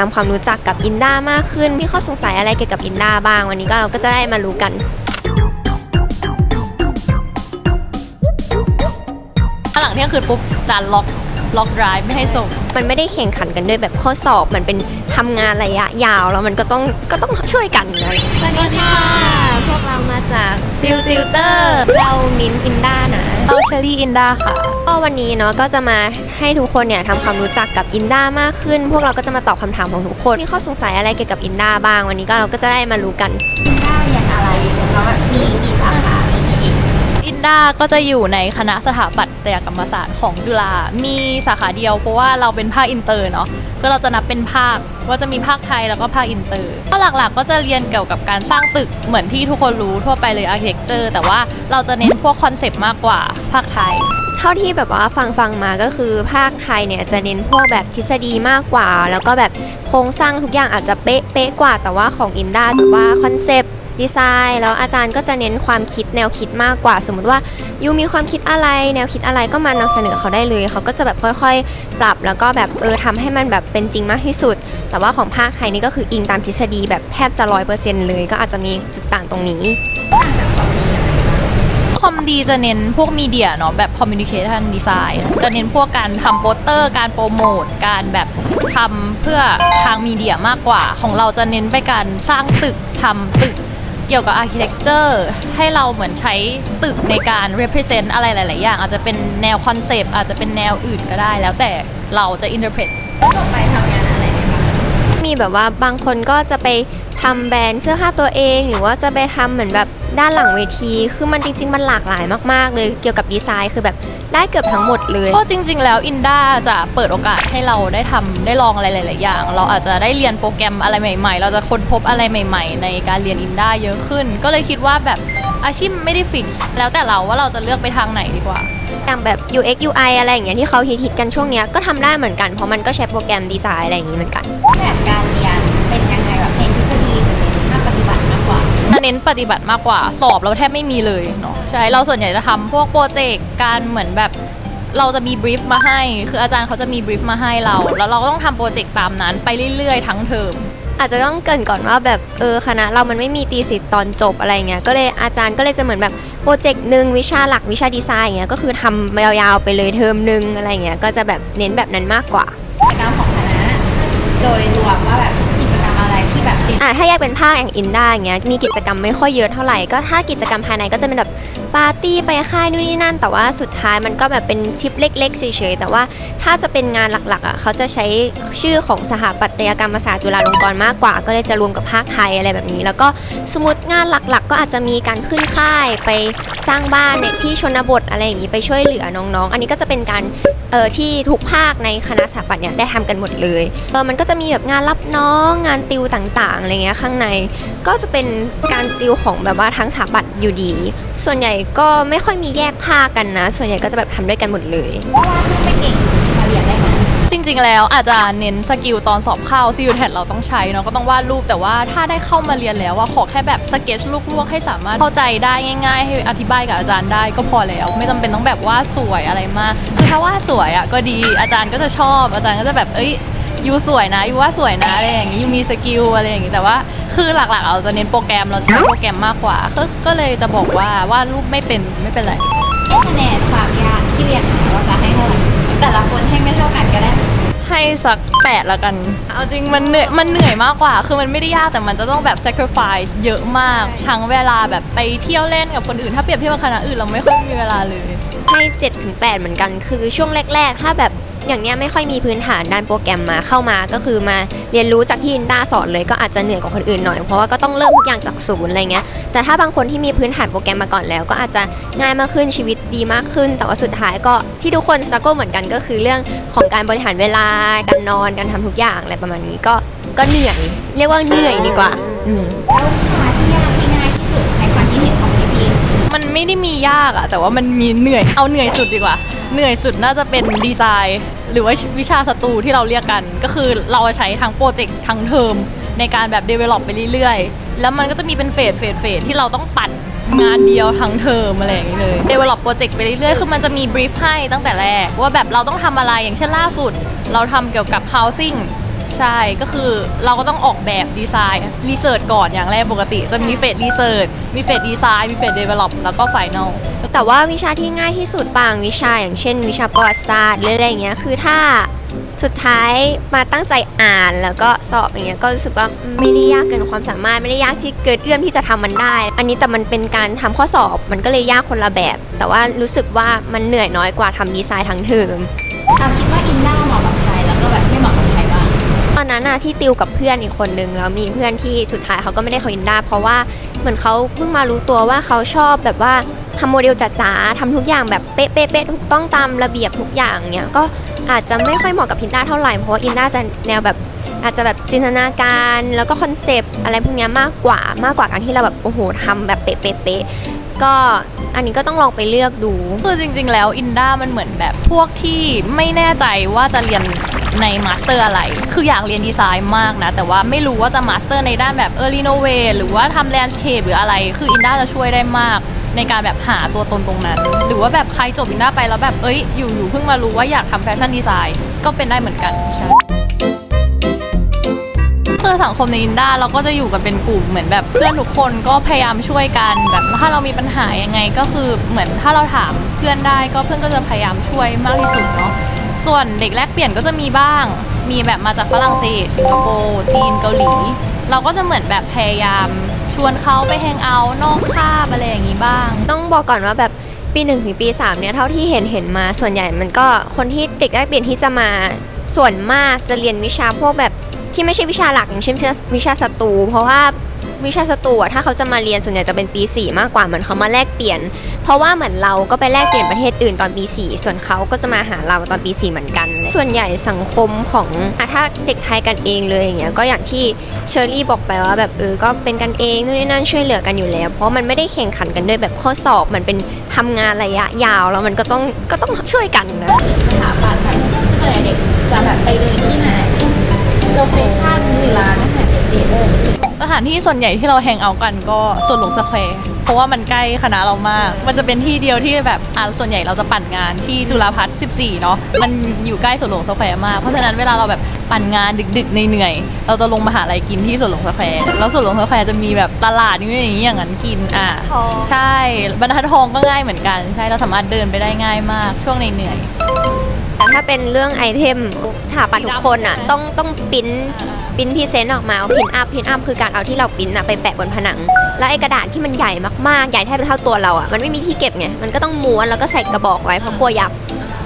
ทำความรู้จักกับอินด้ามากขึ้น มีข้อสงสัยอะไรเกี่ยวกับอินด้าบ้าง วันนี้ก็เราก็จะได้มารู้กันถ้าหลังเที่ยงคืนปุ๊บจานล็อกล็อกไดรฟ์ไม่ให้ส่ง มันไม่ได้แข่งขันกันด้วยแบบข้อสอบ มันเป็นทำงานระยะยาวแล้วมันก็ต้องก็ต้องช่วยกันเลยสวัสดีค่ะ พวกเรามาจากฟิลติวเตอร์ เรามินอินด้านะ เราเชอรี่อินดาค่ะ ก็วันนี้เนาะก็จะมาให้ทุกคนเนี่ยทำความรู้จักกับอินด้ามากขึ้น พวกเราก็จะมาตอบคำถามของทุกคน มีข้อสงสัยอะไรเกี่ยวกับอินด้าบ้าง วันนี้ก็เราก็จะได้มารู้กันด้าเรียน ดาก็จะอยู่ในคณะสถาปัตยกรรมศาสตร์ของจุฬา มีสาขาเดียวเพราะว่าเราเป็นภาคอินเตอร์เนาะ ก็เราจะนับเป็นภาคว่าจะมีภาคไทยแล้วก็ภาคอินเตอร์ก็หลักๆ ก็จะเรียนเกี่ยวกับการสร้างตึกเหมือนที่ทุกคนรู้ทั่วไปเลยอาร์เคเต็กเจอร์แต่ว่าเราจะเน้นพวกคอนเซปต์มากกว่าภาคไทยเท่าที่แบบว่าฟังฟังมาก็คือภาคไทยเนี่ยจะเน้นพวกแบบทฤษฎีมากกว่า แล้วก็แบบโครงสร้างทุกอย่างอาจจะเป๊ะเป๊ะกว่า แต่ว่าของอินด้าถือว่าคอนเซปต์ ดีไซน์แล้วอาจารย์ก็จะเน้นความคิดแนวคิดมากกว่า สมมติว่ายูมีความคิดอะไร แนวคิดอะไรก็มานำเสนอเขาได้เลย เขาก็จะแบบค่อยๆ ปรับแล้วก็แบบเออทำให้มันแบบเป็นจริงมากที่สุด แต่ว่าของภาคไทยนี่ก็คืออิงตามทฤษฎีแบบแทบจะร้อยเปอร์เซ็นต์เลย ก็อาจจะมีจุดต่างตรงนี้คอมดีจะเน้นพวกมีเดียเนาะแบบคอมมิวนิเคชันดีไซน์จะเน้นพวกการทำโปสเตอร์ การโปรโมทการแบบทำเพื่อทางมีเดียมากกว่า ของเราจะเน้นไปการสร้างตึกทำตึก เกี่ยวกับอาร์เคเต็กเจอร์ให้เราเหมือนใช้ตึกในการ represent อะไรหลาย ๆ อย่าง อาจจะเป็นแนวคอนเซปต์อาจจะเป็นแนวอื่นก็ได้ แล้วแต่เราจะ interpret ไปทำงานอะไรไหมคะมีแบบว่าบางคนก็จะไปทำแบรนด์เสื้อผ้าตัวเอง หรือว่าจะไปทำเหมือนแบบ ด้านหลังเวที คือมันจริง ๆ มันหลากหลายมากๆ เลยเกี่ยวกับดีไซน์คือแบบได้เกือบทั้งหมดเลย ก็จริง ๆ แล้วอินดาจะเปิดโอกาสให้เราได้ทำได้ลองอะไรหลายๆอย่าง เราอาจจะได้เรียนโปรแกรมอะไรใหม่ ๆ เราจะค้นพบอะไรใหม่ ๆ ในการเรียนอินดาเยอะขึ้น ก็เลยคิดว่าแบบอาชีพไม่ได้ฟิกแล้วแต่เราว่าเราจะเลือกไปทางไหนดีกว่า อย่างแบบ UX UI อะไรอย่างเงี้ยที่เขาฮิตๆกันช่วงเนี้ยก็ทำได้เหมือนกันเพราะมันก็ใช้โปรแกรมดีไซน์อะไรอย่างงี้เหมือนกัน แบบการเรียน เน้นปฏิบัติมากกว่า สอบเราแทบไม่มีเลยเนาะใช่เราส่วนใหญ่จะทำพวกโปรเจกต์การเหมือนแบบเราจะมีบรีฟมาให้ คืออาจารย์เขาจะมีบรีฟมาให้เรา แล้วเราก็ต้องทำโปรเจกต์ตามนั้นไปเรื่อยๆ ทั้งเทอม อาจจะต้องเกรินก่อนว่าแบบเออคณะเรามันไม่มีตีสิทธิ์ตอนจบอะไรเงี้ยก็เลยอาจารย์ก็เลยจะเหมือนแบบโปรเจกต์หนึ่งวิชาหลักวิชาดีไซน์อย่างเงี้ยก็คือทำยาวๆไปเลยเทอมหนึ่งอะไรเงี้ยก็จะแบบเน้นแบบนั้นมากกว่า กิจกรรมของคณะโดยรวมว่าแบบกิจกรรม อะถ้าแยกเป็นภาคอย่างอินด้าอย่างเงี้ยมีกิจกรรมไม่ค่อยเยอะเท่าไหร่ก็ถ้ากิจกรรมภายในก็จะเป็นแบบปาร์ตี้ไปค่ายนู่นนี่นั่น แต่ว่าสุดท้ายมันก็แบบเป็นชิปเล็กๆเฉยๆแต่ว่าถ้าจะเป็นงานหลักๆอะเขาจะใช้ชื่อของสถาปัตยกรรมศาสตร์จุฬาลงกรณ์มากกว่า ก็เลยจะรวมกับภาคไทยอะไรแบบนี้ แล้วก็สมมติงานหลักๆ ก็อาจจะมีการขึ้นค่ายไปสร้างบ้านในที่ชนบทอะไรอย่างนี้ไปช่วยเหลือน้องๆ อันนี้ก็จะเป็นการเออที่ทุกภาคในคณะสถาปัตย์เนี่ยได้ทำกันหมดเลยเออมันก็จะมีแบบงานรับน้องงานติวต่างๆอะไรเงี้ยข้างในก็จะเป็นการติวของแบบว่าทั้งสถาปัตย์อยู่ดี ส่วนใหญ่ก็ไม่ค่อยมีแยกภาคกันนะ ส่วนใหญ่ก็จะแบบทำด้วยกันหมดเลยเพราะว่าไม่เก่งมาเรียนได้ไหมจริง ๆ แล้วอาจจะเน้นสกิลตอนสอบเข้าซีอูแทเราต้องใช้เนาะก็ต้องวาดรูปแต่ว่าถ้าได้เข้ามาเรียนแล้วว่าขอแค่แบบสเก็ตลูกลวกๆให้สามารถเข้าใจได้ง่าย ๆ ให้อธิบายกับอาจารย์ได้ก็พอแล้ว ไม่จำเป็นต้องแบบว่าดสวยอะไรมากคือถ้าว่าดสวยอะก็ดีอาจารย์ก็จะชอบอาจารย์ก็จะแบบเอ้ย ยูสวยนะยูว่าดสวยนะอะไรอย่างงี้ยูมีสกิลอะไรอย่างงี้แต่ว่าคือหลักๆ เราจะเน้นโปรแกรมเราใช้โปรแกรมมากกว่า ก็ก็เลยจะบอกว่าวาดรูปไม่เป็นไม่เป็นไรคะแนนความยากที่เรียนมาเราจะให้เท่าไหร่แต่ละคนให้ไม่เท่ากันก็ได้ ให้สักแปดละกัน เอาจริงมันเหนื่อยมันเหนื่อยมากกว่า คือมันไม่ได้ยากแต่มันจะต้องแบบ sacrifice เยอะมากชังเวลาแบบไปเที่ยวเล่นกับคนอื่น ถ้าเปรียบเทียบกับคณะอื่นเราไม่ค่อยมีเวลาเลย ให้7ถึง8เหมือนกันคือช่วงแรก ๆ ถ้าแบบ อย่างเนี้ยไม่ค่อยมีพื้นฐานด้านโปรแกรมมาเข้ามาก็คือมาเรียนรู้จากที่อินด้าสอนเลยก็อาจจะเหนื่อยกว่าคนอื่นหน่อยเพราะว่าก็ต้องเริ่มทุกอย่างจากศูนย์อะไรเงี้ยแต่ถ้าบางคนที่มีพื้นฐานโปรแกรมมาก่อนแล้ว ก็อาจจะง่ายมากขึ้นชีวิตดีมากขึ้น แต่ว่าสุดท้ายก็ที่ทุกคนส t ั g เกิลเหมือนกันก็คือเรื่องของการบริหารเวลาการนอนการทำทุกอย่างอะไรประมาณนี้ก็ก็เหนื่อย เรียกว่าเหนื่อยดีกว่าอืมแล้ววิชาที่ยากที่ง่ายที่สุดในความคิดเห็นของพี่พีมันไม่ได้มียากอะแต่ว่ามันมีเหนื่อยเอาเหนื่อยสุดดีกว่า เหนื่อยสุดน่าจะเป็นดีไซน์ หรือว่าวิชาสตูที่เราเรียกกัน ก็คือเราใช้ทั้งโปรเจกต์ทั้งเทอมในการแบบ develop ไปเรื่อยๆ แล้วมันก็จะมีเป็นเฟสเฟสเฟสที่เราต้องปั่นงานเดียวทั้งเทอมอะไรอย่างนี้เลย develop โปรเจกต์ไปเรื่อยๆ คือมันจะมี brief ให้ตั้งแต่แรก ว่าแบบเราต้องทำอะไรอย่างเช่นล่าสุด เราทำเกี่ยวกับ housing ใช่ก็คือเราก็ต้องออกแบบดีไซน์รีเสิร์ชก่อนอย่างแรกปกติ จะมีเฟสรีเสิร์ชมีเฟสดีไซน์มีเฟสเดเวล็อปแล้วก็ไฟแนลแต่ว่าวิชาที่ง่ายที่สุดบางวิชาอย่างเช่น วิชาประวัติศาสตร์หรืออะไรอย่างเงี้ยคือถ้าสุดท้ายมาตั้งใจอ่านแล้วก็สอบอย่างเงี้ยก็รู้สึกว่าไม่ได้ยากเกินความสามารถไม่ได้ยากที่เกินเอื้อมที่จะทำมันได้ อันนี้แต่มันเป็นการทำข้อสอบมันก็เลยยากคนละแบบ แต่ว่ารู้สึกว่ามันเหนื่อยน้อยกว่าทำดีไซน์ทั้งเทอมเราคิดว่าอิน อนนั้นนะที่ติวกับเพื่อนอีกคนนึงแล้วมีเพื่อนที่สุดท้ายเขาก็ไม่ได้เขาอินดาเพราะว่าเหมือนเขาเพิ่งมารู้ตัวว่าเขาชอบแบบว่าทำโมเดลจ๋าๆทำทุกอย่างแบบเป๊ะๆๆถูกต้องตามระเบียบทุกอย่างเนี้ยก็อาจจะไม่ค่อยเหมาะกับอินดาเท่าไหร่เพราะว่าอินดาจะแนวแบบอาจจะแบบจินตนาการแล้วก็คอนเซปต์อะไรพวกนี้มากกว่ามากกว่าการที่เราแบบโอ้โหทำแบบเป๊ะๆๆก็อันนี้ก็ต้องลองไปเลือกดูคือจริง ๆ แล้วอินด้ามันเหมือนแบบพวกที่ไม่แน่ใจว่าจะเรียน ในมาสเตอร์อะไร คืออยากเรียนดีไซน์มากนะ แต่ว่าไม่รู้ว่าจะมาสเตอร์ในด้านแบบเออรีโนเวทหรือว่าทำแลนด์สเคปหรืออะไร คืออินด้าจะช่วยได้มากในการแบบหาตัวตนตรงนั้น หรือว่าแบบใครจบอินด้าไปแล้วแบบเอ้ยอยู่อยู่ๆเพิ่งมารู้ว่าอยากทำแฟชั่นดีไซน์ก็เป็นได้เหมือนกันใช่คือสังคมในอินด้าเราก็จะอยู่กันเป็นกลุ่มเหมือนแบบเพื่อนทุกคนก็พยายามช่วยกันแบบถ้าเรามีปัญหายังไงก็คือเหมือนถ้าเราถามเพื่อนได้ก็เพื่อนก็จะพยายามช่วยมากที่สุดเนาะ ส่วนเด็กแลกเปลี่ยนก็จะมีบ้าง มีแบบมาจากฝรั่งเศส สิงคโปร์ จีน เกาหลี เราก็จะเหมือนแบบพยายามชวนเขาไปแฮงเอาท์นอกคาบอะไรอย่างนี้บ้าง ต้องบอกก่อนว่าแบบปี1ถึงปี3เนี่ยเท่าที่เห็นเห็นมาส่วนใหญ่มันก็คนที่เด็กแรกเปลี่ยนที่จะมาส่วนมากจะเรียนวิชาพวกแบบที่ไม่ใช่วิชาหลักอย่างเช่นวิชาศัตรูเพราะว่าวิชาศัตรูถ้าเขาจะมาเรียนส่วนใหญ่จะเป็นปี 4 มากกว่าเหมือนเขามาแลกเปลี่ยน เพราะว่าเหมือนเราก็ไปแลกเปลี่ยนประเทศอื่นตอนปี4ส่วนเขาก็จะมาหาเราตอนปี4เหมือนกันส่วนใหญ่สังคมของอะถ้าเด็กไทยกันเองเลยอย่างเงี้ยก็อย่างที่เชอรี่บอกไปว่าแบบเออก็เป็นกันเองนู่นนี่นั่นช่วยเหลือกันอยู่แล้ว เพราะมันไม่ได้แข่งขันกันด้วยแบบข้อสอบมันเป็นทำงานระยะยาวแล้วมันก็ต้องก็ต้องช่วยกันนะสถาบันแบบส่วนใหญ่เด็กจะแบบไปเลยที่ไหนโลเคชั่นหรือร้านอาหารเด็กๆสถานที่ส่วนใหญ่ที่เราแฮงเอาท์กันก็ส่วนหลวงสแควร์เพ ราะว่ามันใกล้คณะเรามาก มันจะเป็นที่เดียวที่แบบอ่าส่วนใหญ่เราจะปั่นงานที่จุฬาพัฒน์14 เนาะ มันอยู่ใกล้ส่วนหลวงสแควร์มาก เพราะฉะนั้นเวลาเราแบบปั่นงานดึกๆเหนื่อยๆเราจะลงมาหาอะไรกินที่ส่วนหลวงสแควร์ แล้วส่วนหลวงสแควร์จะมีแบบตลาดนี่อย่างนี้อย่างนั้นกิน อะอ๋อใช่ บรรทัดทองก็ง่ายเหมือนกัน ใช่ เราสามารถเดินไปได้ง่ายมาก ช่วงเหนื่อยๆแต่ถ้าเป็นเรื่องไอเทมถาปัดทุกคนอะต้องต้องปริ้น ปิ้นพรีเซนต์ออกมาเอาพินอัพพินอัพคือการเอาที่เราปิ้นอะไปแปะบนผนัง แล้วไอ้กระดาษที่มันใหญ่มากๆ ใหญ่แทบจะเท่าตัวเราอะมันไม่มีที่เก็บไง มันก็ต้องม้วนแล้วก็ใส่กระบอกไว้เพราะกลัวยับ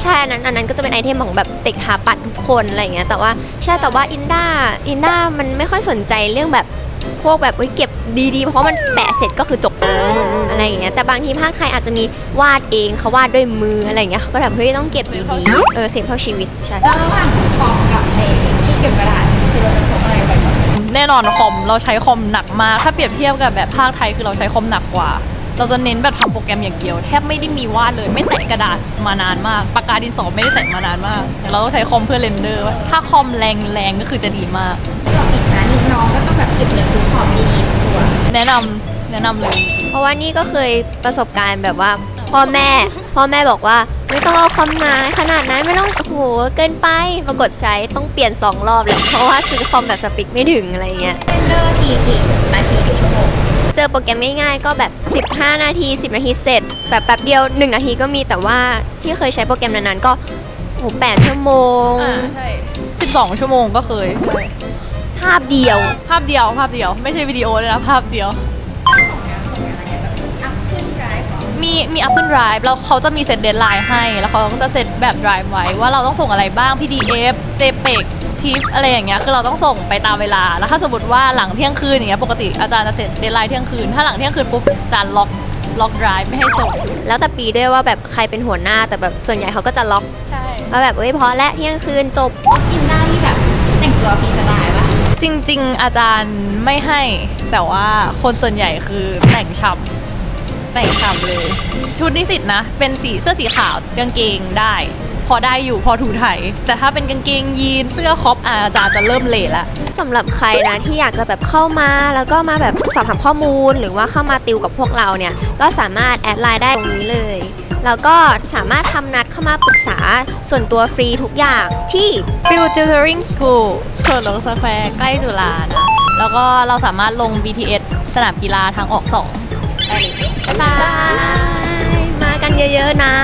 ใช่อันนั้นอันนั้นก็จะเป็นไอเทมของแบบเด็กถาปัดทุกคนอะไรอย่างเงี้ย แต่ว่าใช่แต่ว่าอินด้าอินด้ามันไม่ค่อยสนใจเรื่องแบบพวกแบบเอ้ยเก็บดีๆ เพราะมันแปะเสร็จก็คือจบอะไรอย่างเงี้ยแต่บางทีภาคไทยอาจจะมีวาดเองเขาวาดด้วยมืออะไรอย่างเงี้ยเขาก็แบบเฮ้ยต้องเก็บดีๆเออเสียเท่าชีวิตใช่แล้วระหว่างคอมกับไอ้ที่เก็บกระดาษคือเราจะพ แน่นอนคอมเราใช้คอมหนักมาก ถ้าเปรียบเทียบกับแบบภาคไทยคือเราใช้คอมหนักกว่า เราจะเน้นแบบทำโปรแกรมอย่างเดียว แทบไม่ได้มีวาดเลยไม่แตะกระดาษมานานมากปากกาดินสอไม่ได้แตะมานานมากแต่เราต้องใช้คอมเพื่อเรนเดอร์ ถ้าคอมแรงแรงๆก็คือจะดีมากก็อีกนะยิ่งน้องก็ต้องแบบเก็บเงินซื้อคอมดีๆสักตัว แนะนำแนะนำเลยจริงเพราะว่านี่ก็เคยประสบการณ์แบบว่าพ่อแม่ พ่อแม่บอกว่าไม่ต้องเอาคอมมาขนาดนั้นไม่ต้องโอ้โหเกินไปปรากฏใช้ต้องเปลี่ยน 2 รอบเลยเพราะว่าซื้อคอมแบบสปิกไม่ถึงอะไรเงี้ยเรนเดอร์ทีกี่นาทีกี่ชั่วโมงเจอโปรแกรมง่ายๆก็แบบ 15 นาที 10 นาทีเสร็จ แบบแป๊บเดียว 1 นาทีก็มีแต่ว่าที่เคยใช้โปรแกรมนั้นๆก็โอ้โห8ชั่วโมงๆอ่าใช่12ชั่วโมงก็เคยใช่ภาพเดียว ภาพเดียวภาพเดียว ไม่ใช่วิดีโอเลยนะภาพเดียว รฟ์ของมีมีอัพขึ้น Drive แล้วเขาจะมีเซตเด d ไลน์ให้ แล้วเขาก็จะเซตแบบ Drive ไว้ว่าเราต้องส่งอะไรบ้าง PDF JPEG TIFF อะไรอย่างเงี้ยคือเราต้องส่งไปตามเวลา แล้วถ้าสมมติว่าหลังเที่ยงคืนอย่างเงี้ยปกติอาจารย์จะเสร็จเด d ไลน์เที่ยงคืน ถ้าหลังเที่ยงคืนปุ๊บอาจารย์ล็อกล็อก Drive ไม่ให้ส่ง แล้วแต่ปีด้วยว่าแบบใครเป็นหัวหน้าแต่แบบส่วนใหญ่เขาก็จะล็อกใช่ว่าแบบเอ้ยพอและเที่ยงคืนจบกินได้ที่แบบแต่งตัวฟรีสไตล์ปะจริง ๆ อาจารย์ไม่ให้แต่ว่าคนส่วนใหญ่คือแต่งช้ำ แต่งฉ่ำเลย ชุดนิสิตนะ เป็นสีเสื้อสีขาวกางเกงได้ พอได้อยู่พอถูไถแต่ถ้าเป็นกางเกงยีนเสื้อคอปอาจารย์จะเริ่มเละละ สำหรับใครนะที่อยากจะแบบเข้ามาแล้วก็มาแบบสอบถามข้อมูลหรือว่าเข้ามาติวกับพวกเราเนี่ย ก็สามารถแอดไลน์ได้ตรงนี้เลย แล้วก็สามารถทำนัดเข้ามาปรึกษาส่วนตัวฟรีทุกอย่างที่ ฟิวเจอริงสคูลสวนหลวงสแควร์ใกล้จุฬานะแล้วก็เราสามารถลง BTS สนามกีฬาทางออกสองได้เลย บาย มากันเยอะๆนะ